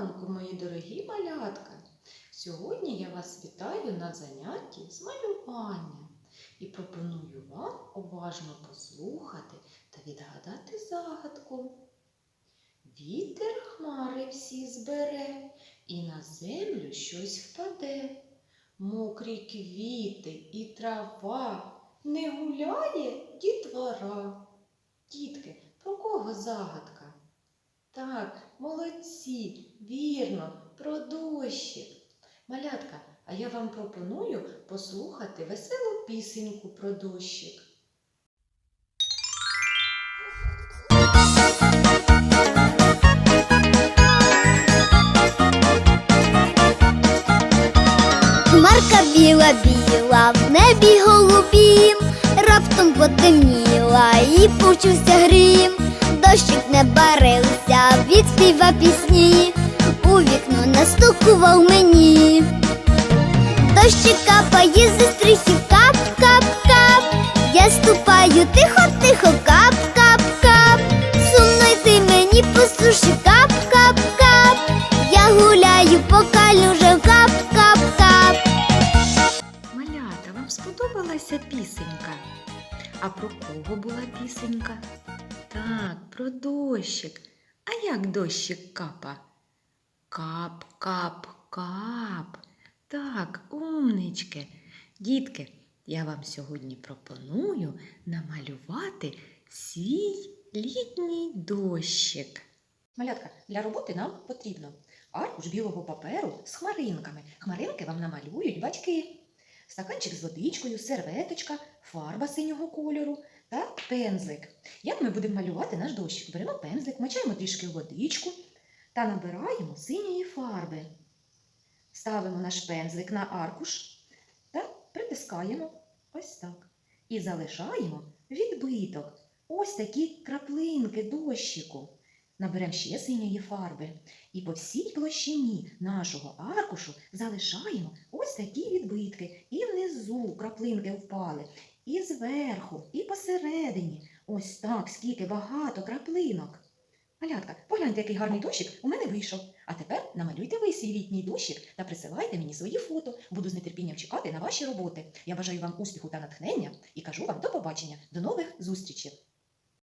ранку, мої дорогі малятка! Сьогодні я вас вітаю на занятті з малювання і пропоную вам уважно послухати та відгадати загадку. Вітер хмари всі збере, і на землю щось впаде. Мокрі квіти і трава, не гуляє дітвора. Дітки, про кого загадка? Так, молодці, вірно, про дощик. Малятка, а я вам пропоную послухати веселу пісеньку про дощик. Хмарка біла-біла, в небі голубім, раптом потемніла і почувся грім. Дощик не барився, відспіва пісні, у вікно настукував мені. Дощик капає зі стрихів, кап, кап, кап. Я ступаю тихо, тихо, кап, кап, кап. Сумно йти мені по суші, кап, кап, кап. Я гуляю по калюжам, кап, кап, кап. Малята, вам сподобалася пісенька? А про кого була пісенька? Так, про дощик. А як дощик капа? Кап, кап, кап. Так, умнички. Дітки, я вам сьогодні пропоную намалювати свій літній дощик. Малятка, для роботи нам потрібно аркуш білого паперу з хмаринками. Хмаринки вам намалюють батьки. Стаканчик з водичкою, серветочка, фарба синього кольору та пензлик. Як ми будемо малювати наш дощик? Беремо пензлик, мочаємо трішки водичку та набираємо синьої фарби. Ставимо наш пензлик на аркуш та притискаємо ось так. І залишаємо відбиток. Ось такі краплинки дощику. Наберемо ще синьої фарби. І по всій площині нашого аркушу залишаємо ось такі відбитки. І внизу краплинки впали, і зверху, і посередині. Ось так, скільки багато краплинок. Малятка, погляньте, який гарний дощик у мене вийшов. А тепер намалюйте ви свій літній дощик та присилайте мені свої фото. Буду з нетерпінням чекати на ваші роботи. Я бажаю вам успіху та натхнення і кажу вам до побачення, до нових зустрічей.